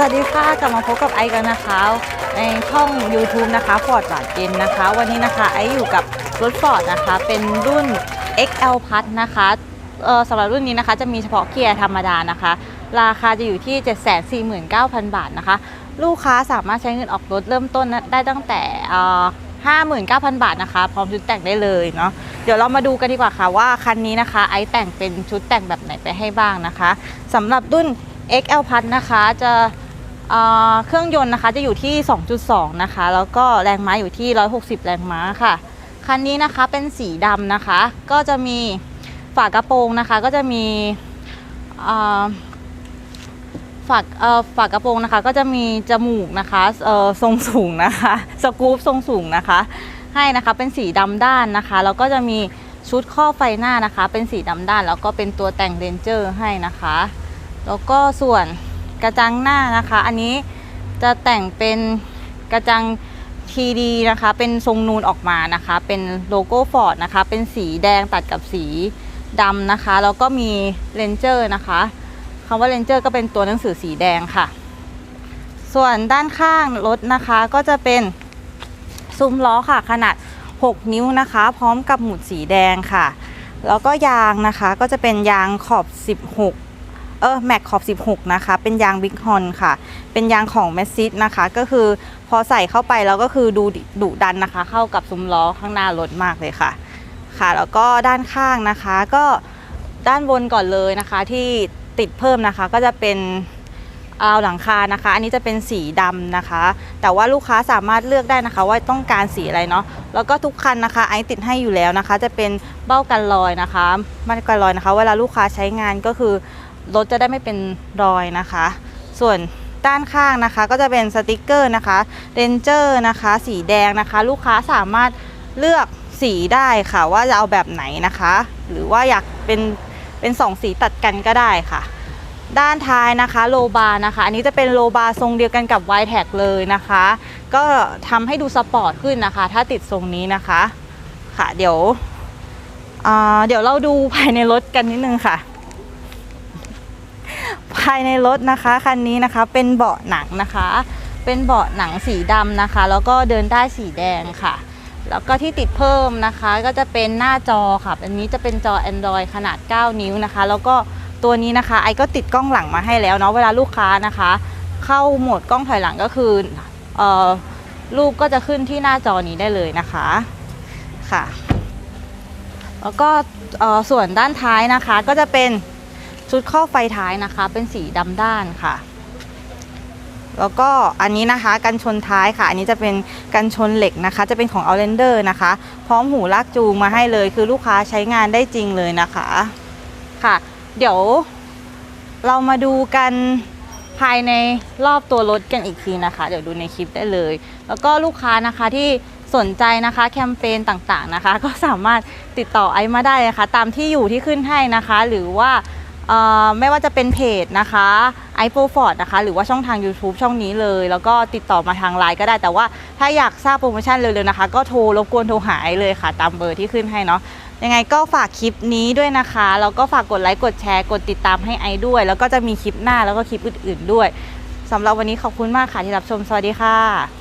สวัสดีค่ะกลับมาพบกับไอกันนะคะ ในช่อง YouTube นะคะ Ford หวานเย็นนะคะ วันนี้นะคะไออยู่กับรถ Ford นะคะเป็นรุ่น XL Plus นะคะสำหรับรุ่นนี้นะคะจะมีเฉพาะเกียร์ธรรมดานะคะ ราคาจะอยู่ที่ 749,000 บาทนะคะ ลูกค้าสามารถใช้เงินออกรถเริ่มต้นได้ตั้งแต่เอ่อ59,000 บาทนะคะ พร้อมชุดแต่งได้เลยเนาะเดี๋ยวเรามาดูกันดีกว่าค่ะว่าคันนี้นะคะ ไอแต่งเป็นชุดแต่งแบบไหนไปให้บ้างนะคะสำหรับรุ่น XL Plus นะคะจะ เครื่องยนต์นะคะจะอยู่ที่ 2.2 นะคะ แล้วก็แรงม้าอยู่ที่ 160 แรงม้าค่ะ คันนี้นะคะเป็นสีดำนะคะ ก็จะมีฝากระโปรงนะคะ ก็จะมีฝากฝากระโปรงนะคะ ก็จะมีจมูกนะคะทรงสูงนะคะ สกู๊ปทรงสูงนะคะ ให้นะคะเป็นสีดำด้านนะคะ แล้วก็จะมีชุดข้อไฟหน้านะคะ เป็นสีดำด้าน แล้วก็เป็นตัวแต่งเรนเจอร์ให้นะคะ แล้วก็ส่วน กระจังหน้านะคะ อันนี้จะแต่งเป็นกระจัง TD นะคะ เป็นทรงนูนออกมานะคะ เป็นโลโก้ฟอร์ดนะคะ เป็นสีแดงตัดกับสีดำนะคะ แล้วก็มีเลนเจอร์นะคะคำว่าเลนเจอร์ก็เป็นตัวหนังสือสีแดงค่ะ ส่วนด้านข้างรถนะคะก็จะเป็นซุ้มล้อค่ะขนาด 6 นิ้วนะคะ พร้อมกับหมุดสีแดงค่ะ แล้วก็ยางนะคะก็จะเป็นยางขอบ 16 เออแม็กขอบ 16 นะคะ เป็นยางบิ๊กฮอนค่ะ เป็นยางของแมสซิสนะคะ ก็คือพอใส่เข้าไปแล้วก็คือดูดุดันนะคะ เข้ากับซุ้มล้อข้างหน้ารถมากเลยค่ะ ค่ะ แล้วก็ด้านข้างนะคะ ก็ด้านบนก่อนเลยนะคะ ที่ติดเพิ่มนะคะ ก็จะเป็นเอาหลังคานะคะ อันนี้จะเป็นสีดำนะคะ แต่ว่าลูกค้าสามารถเลือกได้นะคะ ว่าต้องการสีอะไรเนาะ แล้วก็ทุกคันนะคะ ไอติดให้อยู่แล้วนะคะ จะเป็นเบ้ากันรอยนะคะบ้านกันรอยนะคะ เวลาลูกค้าใช้งานก็คือ รถจะได้ไม่เป็นรอยนะคะ ส่วนด้านข้างนะคะก็จะเป็นสติกเกอร์นะคะเรนเจอร์นะคะ สีแดงนะคะ ลูกค้าสามารถเลือกสีได้ค่ะ ว่าจะเอาแบบไหนนะคะ หรือว่าอยากเป็นเป็นสองสีตัดกันก็ได้ค่ะ ด้านท้ายนะคะโลบาร์นะคะ อันนี้จะเป็นโลบาร์ทรงเดียวกันกับไวแท็กเลยนะคะ ก็ทำให้ดูสปอร์ตขึ้นนะคะ ถ้าติดทรงนี้นะคะค่ะเดี๋ยวเดี๋ยวเราดูภายในรถกันนิดนึงค่ะายในรถนะคะคันนี้นะคะเป็นเบาะหนังนะคะ เป็นเบาะหนังสีดำนะคะ แล้วก็เดินได้สีแดงค่ะ แล้วก็ที่ติดเพิ่มนะคะ ก็จะเป็นหน้าจอค่ะอันนี้จะเป็นจอ Android ขนาด 9 นิ้วนะคะ แล้วก็ตัวนี้นะคะไอก็ติดกล้องหลังมาให้แล้วเนาะเวลาลูกค้านะคะ เข้าโหมดกล้องถอยหลังก็คือเอ่อรูปก็จะขึ้นที่หน้าจอนี้ได้เลยนะคะค่ะ แล้วก็เออส่วนด้านท้ายนะคะก็จะเป็น ชุดข้อไฟท้ายนะคะ เป็นสีดำด้านค่ะ แล้วก็อันนี้นะคะกันชนท้ายค่ะ อันนี้จะเป็นกันชนเหล็กนะคะ จะเป็นของ Outlander นะคะ พร้อมหูลากจูงมาให้เลย คือลูกค้าใช้งานได้จริงเลยนะคะค่ะ เดี๋ยวเรามาดูกันภายในรอบตัวรถกันอีกทีนะคะ เดี๋ยวดูในคลิปได้เลย แล้วก็ลูกค้านะคะที่สนใจนะคะแคมเปญต่างๆนะคะ ก็สามารถติดต่อไอมาได้นะคะ ตามที่อยู่ที่ขึ้นให้นะคะ หรือว่า ไม่ว่าจะเป็นเพจนะคะ i p o f o r d นะคะ หรือว่าช่องทาง YouTube ช่องนี้เลย แล้วก็ติดต่อมาทางไลน์ก็ได้ แต่ว่าถ้าอยากทราบโปรโมชั่นเร็วๆนะคะ ก็โทรรบกวนโทรหาไอซ์เลยค่ะ ตามเบอร์ที่ขึ้นให้เนาะยังไงก็ฝากคลิปนี้ด้วยนะคะ แล้วก็ฝากกดไลค์กดแชร์กดติดตามให้ไอด้วย แล้วก็จะมีคลิปหน้าแล้วก็คลิปอื่น ๆด้วยสำหรับวันนี้ขอบคุณมากค่ะที่รับชมสวัสดีค่ะ